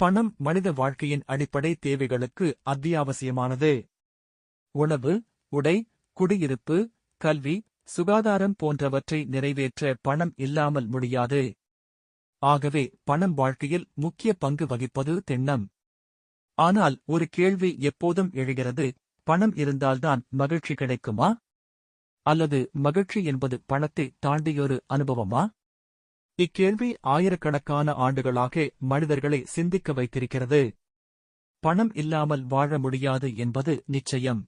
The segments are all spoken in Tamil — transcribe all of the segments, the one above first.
பணம் மனித வாழ்க்கையின் அடிப்படை தேவைகளுக்கு அத்தியாவசியமானது. உணவு உடை குடியிருப்பு கல்வி சுகாதாரம் போன்றவற்றை நிறைவேற்ற பணம் இல்லாமல் முடியாது. ஆகவே பணம் வாழ்க்கையில் முக்கிய பங்கு வகிப்பது திண்ணம். ஆனால் ஒரு கேள்வி எப்போதும் எழுகிறது பணம் இருந்தால்தான் மகிழ்ச்சி கிடைக்குமா? அல்லது மகிழ்ச்சி என்பது பணத்தை தாண்டியொரு அனுபவமா? இக்கேள்வி ஆயிரக்கணக்கான ஆண்டுகளாக மனிதர்களை சிந்திக்க வைத்திருக்கிறது. பணம் இல்லாமல் வாழ முடியாது என்பது நிச்சயம்.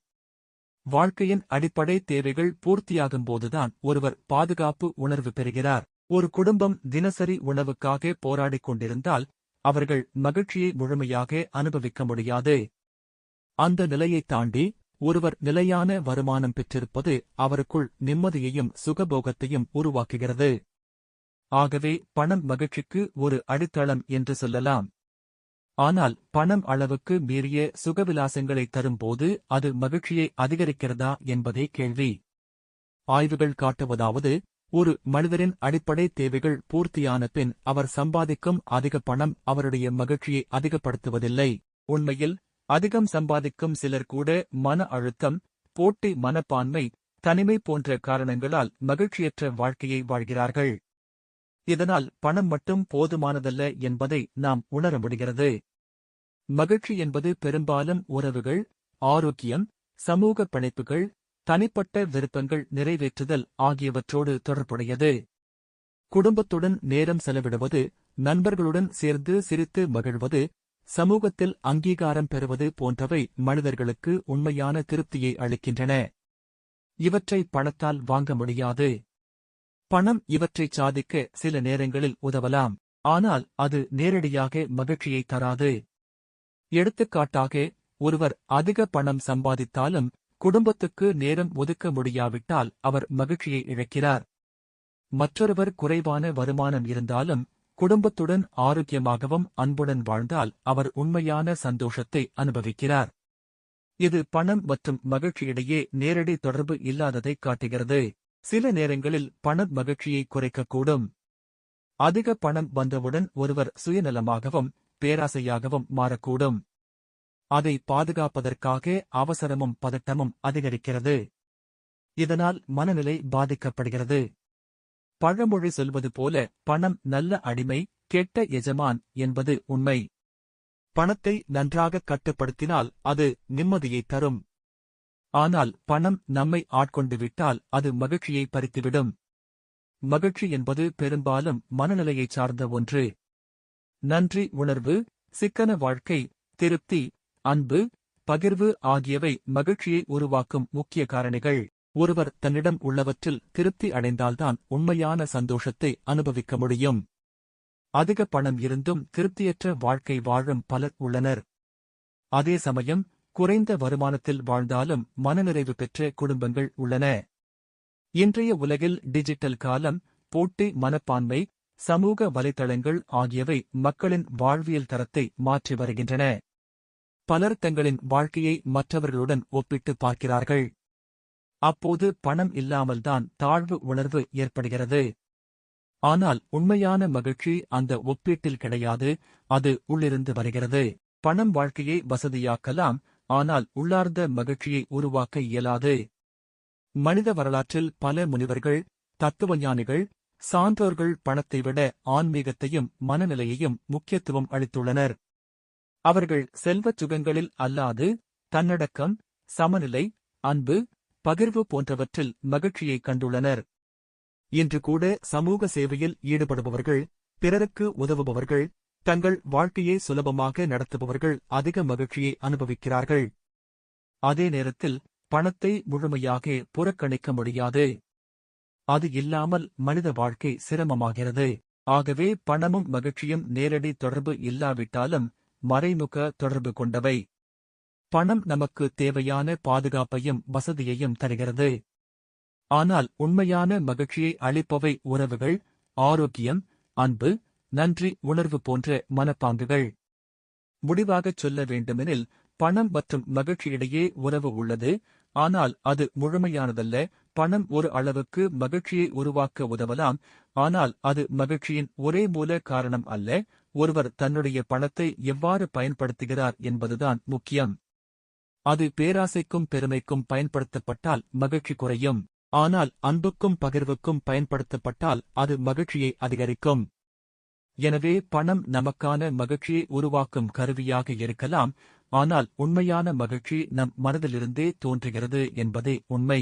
வாழ்க்கையின் அடிப்படை தேவைகள் பூர்த்தியாகும்போதுதான் ஒருவர் பாதுகாப்பு உணர்வு பெறுகிறார். ஒரு குடும்பம் தினசரி உணவுக்காக போராடிக் கொண்டிருந்தால் அவர்கள் மகிழ்ச்சியை முழுமையாக அனுபவிக்க முடியாது. அந்த நிலையைத் தாண்டி ஒருவர் நிலையான வருமானம் பெற்றிருப்பது அவருக்குள் நிம்மதியையும் சுகபோகத்தையும் உருவாக்குகிறது. ஆகவே பணம் மகிழ்ச்சிக்கு ஒரு அடித்தளம் என்று சொல்லலாம். ஆனால் பணம் அளவுக்கு மீறிய சுகவிலாசங்களை தரும்போது அது மகிழ்ச்சியை அதிகரிக்கிறதா என்பதே கேள்வி. ஆய்வுகள் காட்டுவதாவது ஒரு மனிதரின் அடிப்படை தேவைகள் பூர்த்தியான பின் அவர் சம்பாதிக்கும் அதிக பணம் அவருடைய மகிழ்ச்சியை அதிகப்படுத்துவதில்லை. உண்மையில் அதிகம் சம்பாதிக்கும் சிலர் கூட மன அழுத்தம் போட்டி மனப்பான்மை தனிமை போன்ற காரணங்களால் மகிழ்ச்சியற்ற வாழ்க்கையை வாழ்கிறார்கள். இதனால் பணம் மட்டும் போதுமானதல்ல என்பதை நாம் உணர முடிகிறது. மகிழ்ச்சி என்பது பெரும்பாலும் உறவுகள் ஆரோக்கியம் சமூக பிணைப்புகள் தனிப்பட்ட விருப்பங்கள் நிறைவேற்றுதல் ஆகியவற்றோடு தொடர்புடையது. குடும்பத்துடன் நேரம் செலவிடுவது நண்பர்களுடன் சேர்ந்து சிரித்து மகிழ்வது சமூகத்தில் அங்கீகாரம் பெறுவது போன்றவை மனிதர்களுக்கு உண்மையான திருப்தியை அளிக்கின்றன. இவற்றை பணத்தால் வாங்க முடியாது. பணம் இவற்றைச் சாதிக்க சில நேரங்களில் உதவலாம் ஆனால் அது நேரடியாக மகிழ்ச்சியை தராது. எடுத்துக்காட்டாக ஒருவர் அதிக பணம் சம்பாதித்தாலும் குடும்பத்துக்கு நேரம் ஒதுக்க முடியாவிட்டால் அவர் மகிழ்ச்சியை இழக்கிறார். மற்றொருவர் குறைவான வருமானம் இருந்தாலும் குடும்பத்துடன் ஆரோக்கியமாகவும் அன்புடன் வாழ்ந்தால் அவர் உண்மையான சந்தோஷத்தை அனுபவிக்கிறார். இது பணம் மற்றும் மகிழ்ச்சியிடையே நேரடி தொடர்பு இல்லாததை காட்டுகிறது. சில நேரங்களில் பண மகிழ்ச்சியை குறைக்கக்கூடும். அதிக பணம் வந்தவுடன் ஒருவர் சுயநலமாகவும் பேராசையாகவும் மாறக்கூடும். அதை பாதுகாப்பதற்காக அவசரமும் பதட்டமும் அதிகரிக்கிறது. இதனால் மனநிலை பாதிக்கப்படுகிறது. பழமொழி சொல்வது போல பணம் நல்ல அடிமை கெட்ட எஜமான் என்பது உண்மை. பணத்தை நன்றாக கட்டுப்படுத்தினால் அது நிம்மதியை தரும். ஆனால் பணம் நம்மை ஆட்கொண்டு விட்டால் அது மகிழ்ச்சியை பறித்துவிடும். மகிழ்ச்சி என்பது பெரும்பாலும் மனநிலையைச் சார்ந்த ஒன்று. நன்றி உணர்வு சிக்கன வாழ்க்கை திருப்தி அன்பு பகிர்வு ஆகியவை மகிழ்ச்சியை உருவாக்கும் முக்கிய காரணிகள். ஒருவர் தன்னிடம் உள்ளவற்றில் திருப்தி அடைந்தால்தான் உண்மையான சந்தோஷத்தை அனுபவிக்க முடியும். அதிக பணம் இருந்தும் திருப்தியற்ற வாழ்க்கை வாழும் பலர் உள்ளனர். அதே சமயம் குறைந்த வருமானத்தில் வாழ்ந்தாலும் மனநிறைவு பெற்ற குடும்பங்கள் உள்ளன. இன்றைய உலகில் டிஜிட்டல் காலம் போட்டி மனப்பான்மை சமூக வலைதளங்கள் ஆகியவை மக்களின் வாழ்வியல் தரத்தை மாற்றி வருகின்றன. பலர் தங்களின் வாழ்க்கையை மற்றவர்களுடன் ஒப்பிட்டு பார்க்கிறார்கள். அப்போது பணம் இல்லாமல்தான் தாழ்வு உணர்வு ஏற்படுகிறது. ஆனால் உண்மையான மகிழ்ச்சி அந்த ஒப்பீட்டில் கிடையாது அது உள்ளிருந்து வருகிறது. பணம் வாழ்க்கையை வசதியாக்கலாம் ஆனால் உள்ளார்ந்த மகிழ்ச்சியை உருவாக்க இயலாது. மனித வரலாற்றில் பல முனிவர்கள் தத்துவஞானிகள் சான்றோர்கள் பணத்தை விட ஆன்மீகத்தையும் மனநிலையையும் முக்கியத்துவம் அளித்துள்ளனர். அவர்கள் செல்வச் சுகங்களில் அல்லாது தன்னடக்கம் சமநிலை அன்பு பகிர்வு போன்றவற்றில் மகிழ்ச்சியைக் கண்டுள்ளனர். இன்று கூட சமூக சேவையில் ஈடுபடுபவர்கள் பிறருக்கு உதவுபவர்கள் தங்கள் வாழ்க்கையை சுலபமாக நடத்துபவர்கள் அதிக மகிழ்ச்சியை அனுபவிக்கிறார்கள். அதே நேரத்தில் பணத்தை முழுமையாக புறக்கணிக்க முடியாது. அது இல்லாமல் மனித வாழ்க்கை சிரமமாகிறது. ஆகவே பணமும் மகிழ்ச்சியும் நேரடி தொடர்பு இல்லாவிட்டாலும் மறைமுக தொடர்பு கொண்டவை. பணம் நமக்கு தேவையான பாதுகாப்பையும் வசதியையும் தருகிறது. ஆனால் உண்மையான மகிழ்ச்சியை அளிப்பவை உறவுகள் ஆரோக்கியம் அன்பு நன்றி உணர்வு போன்ற மனப்பாங்குகள். முடிவாகச் சொல்ல வேண்டுமெனில் பணம் மற்றும் மகிழ்ச்சியிடையே உறவு உள்ளது. ஆனால் அது முழுமையானதல்ல. பணம் ஒரு அளவுக்கு மகிழ்ச்சியை உருவாக்க உதவலாம். ஆனால் அது மகிழ்ச்சியின் ஒரே மூல காரணம் அல்ல. ஒருவர் தன்னுடைய பணத்தை எவ்வாறு பயன்படுத்துகிறார் என்பதுதான் முக்கியம். அது பேராசைக்கும் பெருமைக்கும் பயன்படுத்தப்பட்டால் மகிழ்ச்சி குறையும். ஆனால் அன்புக்கும் பகிர்வுக்கும் பயன்படுத்தப்பட்டால் அது மகிழ்ச்சியை அதிகரிக்கும். எனவே பணம் நமக்கான மகிழ்ச்சியை உருவாக்கும் கருவியாக இருக்கலாம் ஆனால் உண்மையான மகிழ்ச்சி நம் மனதிலிருந்தே தோன்றுகிறது என்பதே உண்மை.